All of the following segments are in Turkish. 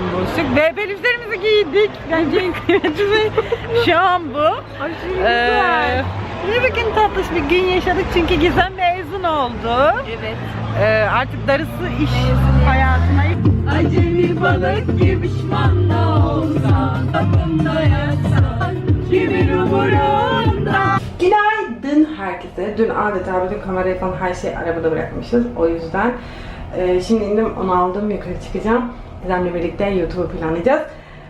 Buluştuk. Ve belirlerimizi giydik. Bence en kıymetli şu an bu. Ee, ne bugün tatlış bir gün yaşadık çünkü Gizem mezun oldu. Evet. Ee, artık darısı iş hayatına. Acemi balık gibi pişmanla olsa Kapında yatsan kimin umurunda Günaydın herkese. Dün adeta bütün kamerayı falan her şeyi arabada bırakmışız. O yüzden e, şimdi indim onu aldım yukarı çıkacağım. Gizem'le birlikte YouTube'u planlayacağız.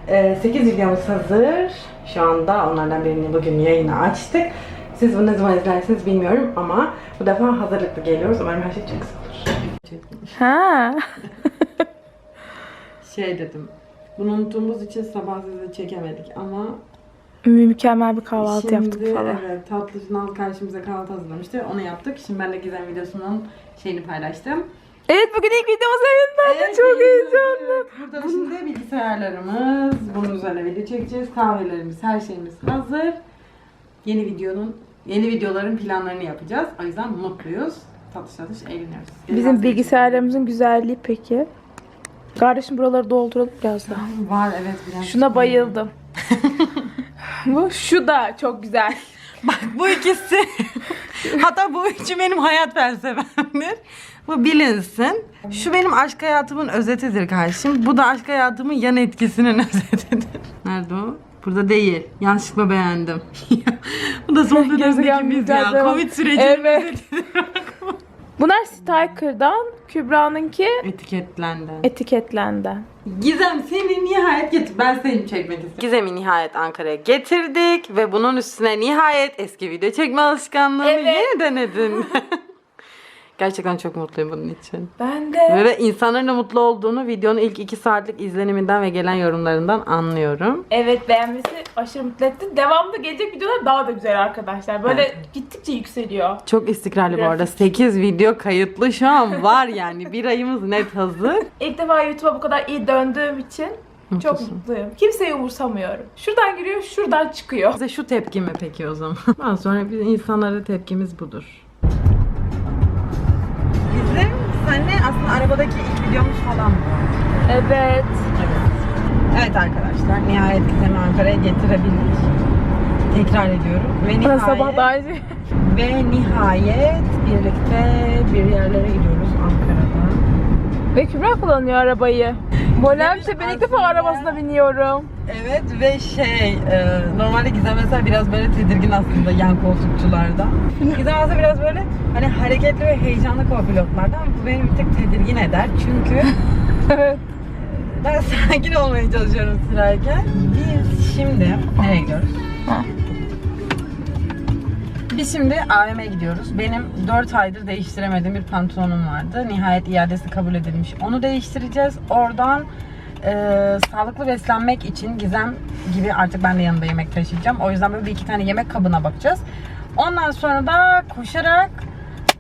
E, 8 videomuz hazır. Şu anda onlardan birini bugün yayına açtık. Siz bunu ne zaman izlersiniz bilmiyorum ama bu defa hazırlıklı geliyoruz. Umarım her şey çok güzel olur. Ha. Şey dedim. Bunu unuttuğumuz için sabah size çekemedik ama Mükemmel bir kahvaltı Şimdi yaptık falan. evet tatlı Naz karşımıza kahvaltı hazırlamıştı. Onu yaptık. Şimdi ben de Gizem videosunun şeyini paylaştım. Evet bugün ilk videomuz yayınlandı. Çok heyecanlı. Burada da şimdi bilgisayarlarımız, bunun üzerine video çekeceğiz. Kahvelerimiz, her şeyimiz hazır. Yeni videonun, yeni videoların planlarını yapacağız. O yüzden mutluyuz. Tatlış tatlış eğleniyoruz. Bizim bilgisayarlarımızın güzelliği peki. Kardeşim buraları dolduralım biraz daha. Var evet biraz. Şuna bayıldım. Bu şu da çok güzel. Bak bu ikisi. Hatta bu üçü benim hayat felsefemdir. Bu bilinsin. Şu benim aşk hayatımın özetidir kardeşim. Bu da aşk hayatımın yan etkisinin özetidir. Nerede o? Burada değil. Yanlışlıkla beğendim. bu da son dönemdeki Gezegen biz güzel ya. Covid sürecinin Evet. Bunlar Stalker'dan, Kübra'nınki Etiketlendi. etiketlendi. Gizem seni nihayet getir. Ben seni çekmek istedim. Gizem'i nihayet Ankara'ya getirdik ve bunun üstüne nihayet eski video çekme alışkanlığını Evet. yeniden edin. Gerçekten çok mutluyum bunun için. Ben de. Ve insanların da mutlu olduğunu videonun ilk iki saatlik izleniminden ve gelen yorumlarından anlıyorum. Evet beğenmesi aşırı mutlu etti. Devamlı gelecek videolar daha da güzel arkadaşlar. Böyle Evet. gittikçe yükseliyor. Çok istikrarlı bu arada. Grafik. 8 video kayıtlı şu an var yani. Bir ayımız net hazır. İlk defa YouTube'a bu kadar iyi döndüğüm için çok Mutlusun. mutluyum. Kimseyi umursamıyorum. Şuradan giriyor, şuradan çıkıyor. Size şu tepki mi peki o zaman? Ondan sonra biz insanlara tepkimiz budur. Evet. Evet arkadaşlar nihayet Gizem'i Ankara'ya getirebildik. Tekrar ediyorum. Ve nihayet, sabah daha önce. ve nihayet birlikte bir yerlere gidiyoruz Ankara'da. Ve Kübra kullanıyor arabayı. Bolemse ben ilk defa arabasına biniyorum. Evet ve şey e, normalde Gizem mesela biraz böyle tedirgin aslında yan koltukçularda. Gizem aslında biraz böyle hani hareketli ve heyecanlı kopilotlardan bu beni bir tık tedirgin eder çünkü Evet. ben sakin olmaya çalışıyorum sürerken. Biz şimdi nereye gidiyoruz? Ha. Biz şimdi AVM'ye gidiyoruz. Benim 4 aydır değiştiremediğim bir pantolonum vardı. Nihayet iadesi kabul edilmiş. Onu değiştireceğiz. Oradan e, sağlıklı beslenmek için Gizem gibi artık ben de yanımda yemek taşıyacağım. O yüzden böyle bir iki tane yemek kabına bakacağız. Ondan sonra da koşarak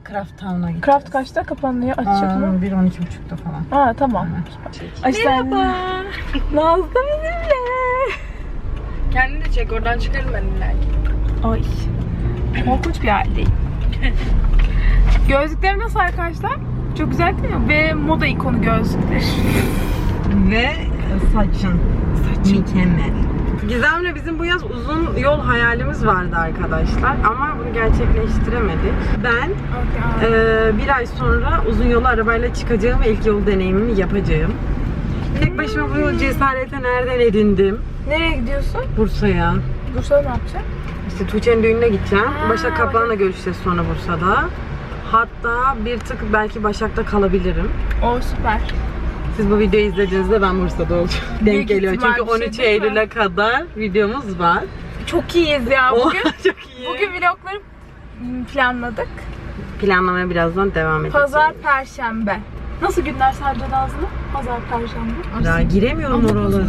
Craft Town'a gideceğiz. Craft kaçta kapanıyor? Açacak mı? 1-12.30'da falan. Ha tamam. Merhaba. Nazlı bizimle. Kendini de çek oradan çıkarım ben illaki. Ay. Korkunç bir haldeyim. Gözlüklerim nasıl arkadaşlar? Çok güzel değil mi? Ve moda ikonu gözlükler. Ve saçın. Saçın. Mükemmel. Gizem'le bizim bu yaz uzun yol hayalimiz vardı arkadaşlar. Ama bunu gerçekleştiremedik. Ben eee, bir ay sonra uzun yolu arabayla çıkacağım ve ilk yol deneyimimi yapacağım. Tek başıma bu cesareti nereden edindim? Nereye gidiyorsun? Bursa'ya. Bursa'da ne yapacaksın? İşte Tuğçe'nin düğününe gideceğim. Ha, Başak Kaplan'la görüşeceğiz sonra Bursa'da. Hatta bir tık belki Başak'ta kalabilirim. O süper. Siz bu videoyu izlediğinizde ben Bursa'da olacağım. Denk geliyor çünkü bir şey 13 değil mi? Eylül'e kadar videomuz var. Çok iyiyiz ya bugün. çok iyi. bugün vlogları planladık. planlamaya birazdan devam edeceğiz. Pazar, perşembe. Nasıl günler sadece Nazlı? Pazar, perşembe. Ya giremiyorum oralara.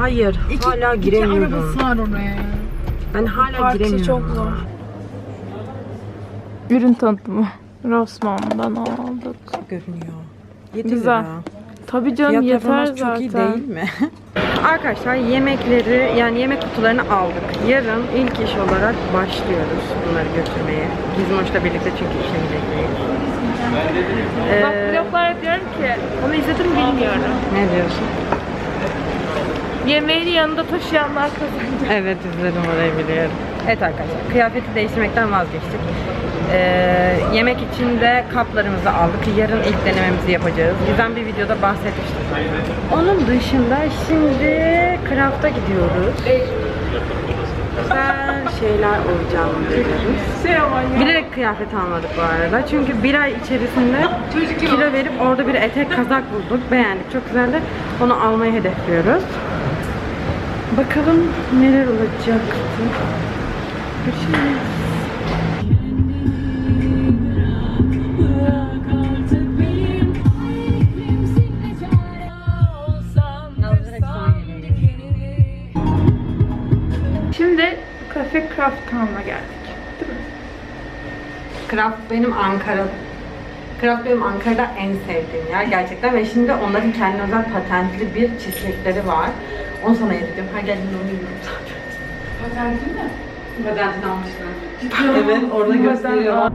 Hayır, hala giremiyorum. sığar oraya. Ben hala Parça giremiyorum. çok zor. Ürün tanıtımı. Rossmann'dan aldık. görünüyor. 7 Güzel. lira. Tabii canım Fiyat yeter zaten. çok iyi değil mi? Arkadaşlar yemekleri yani yemek kutularını aldık. Yarın ilk iş olarak başlıyoruz bunları götürmeye. Gizmoş'la birlikte çünkü işlemeyecekleyiz. Bak Ee, bloglara diyorum ki onu izledim bilmiyorum. ne diyorsun? Yemeğini yanında taşıyanlar kazandı. Evet izledim orayı biliyorum. Evet arkadaşlar kıyafeti değiştirmekten vazgeçtik. Ee, yemek için de kaplarımızı aldık. Yarın ilk denememizi yapacağız. Güzel bir videoda bahsetmiştim. Onun dışında şimdi Craft'a gidiyoruz. Güzel şeyler alacağım diyoruz. Bilerek kıyafet almadık bu arada. Çünkü bir ay içerisinde kilo verip orada bir etek kazak bulduk. Beğendik. Çok güzeldi. Onu almayı hedefliyoruz. Bakalım neler olacaktı. Görüşürüz. Şimdi Cafe Craft Town'a geldik. Kraft benim Ankara. Kraft benim Ankara'da en sevdiğim yer gerçekten ve şimdi onların kendine özel patentli bir cheesecake'leri var. Onu sana yedireceğim. Her geldiğinde onu yiyorum zaten. Patentli mi? Patentini almışlar. evet orada gösteriyor.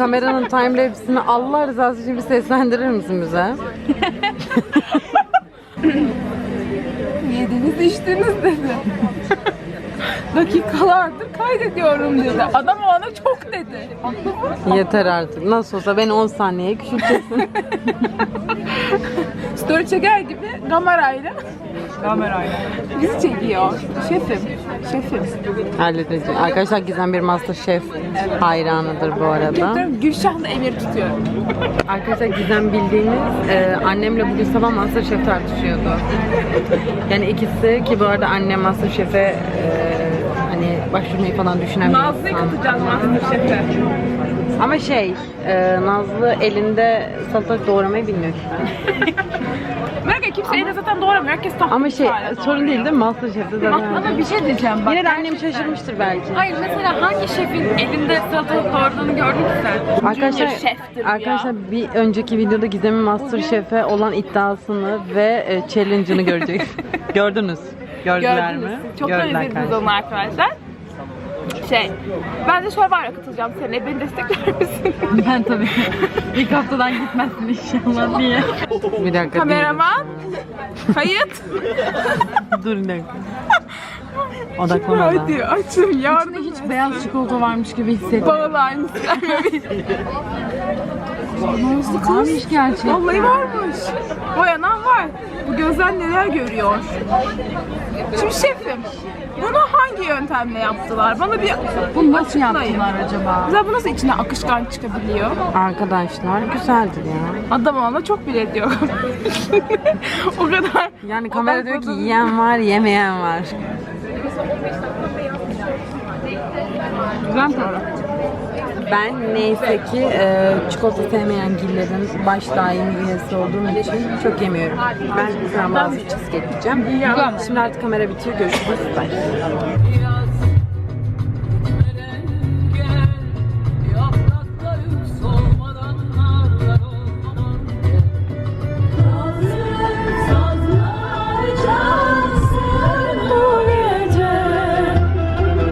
Kameranın timelapse'ini Allah rızası için bir seslendirir misin bize? Yediniz içtiniz dedi. Dakikalardır kaydediyorum dedi. Adam o ana çok dedi. Yeter artık. Nasıl olsa beni 10 saniyeye küçülteceksin. Story çeker gibi kamerayla. Kamerayla. Bizi çekiyor. Şefim. Şefim. Halledeceğim. Arkadaşlar Gizem bir Masterchef hayranıdır bu arada. Gülşah'la emir tutuyorum. Arkadaşlar Gizem bildiğiniz e, annemle bugün sabah Masterchef tartışıyordu. Yani ikisi ki bu arada annem Masterchef'e e, hani başvurmayı falan düşünen bir Nazlı'yı insan. katacağız Masterchef'e. Ama şey e, Nazlı elinde salatalık doğramayı bilmiyor. Merak kimse elinde zaten doğramıyor. Herkes tahta Ama şey sorun değil değil mi Masterchef'te zaten. Ama bir şey diyeceğim bak. Yine de annem şaşırmıştır belki. Hayır mesela hangi şefin elinde salatalık doğradığını gördün ki sen? Arkadaşlar, Junior şeftir bu ya. arkadaşlar bir önceki videoda Gizem'in Masterchef'e olan iddiasını ve e, challenge'ını göreceksiniz. Gördünüz. Gördüler Gördünüz. mi? Çok arkadaşlar. onu arkadaşlar. Şey, ben de Survivor'a katılacağım seninle. Beni destekler misin? Ben tabii. İlk haftadan gitmezsin inşallah diye. Bir dakika. Kameraman, kayıt. Dur bir dakika. Odaklamadan. Hadi açın yardım. Hiç beyaz çikolata varmış gibi da aynısı gelmemiş. Nazlı kız. Varmış gerçekten. Vallahi varmış. Boyanan var. Bu gözler neler görüyor. Şimdi şefim, bunu hangi yöntemle yaptılar? Bana bir Bunu nasıl açıklayın. yaptılar acaba? Mesela bu nasıl içine akışkan çıkabiliyor? Arkadaşlar güzeldir ya. Adam ona çok bile diyor. o kadar. Yani kamera diyor ki yiyen var, yemeyen var. Güzel tadı. Ben neyse ki e, çikolata sevmeyen gillerin baş daimi üyesi olduğum için çok yemiyorum. Ben frambuazlı cheesecake yiyeceğim. Şimdi artık kamera bitiyor. Görüşürüz. Bye.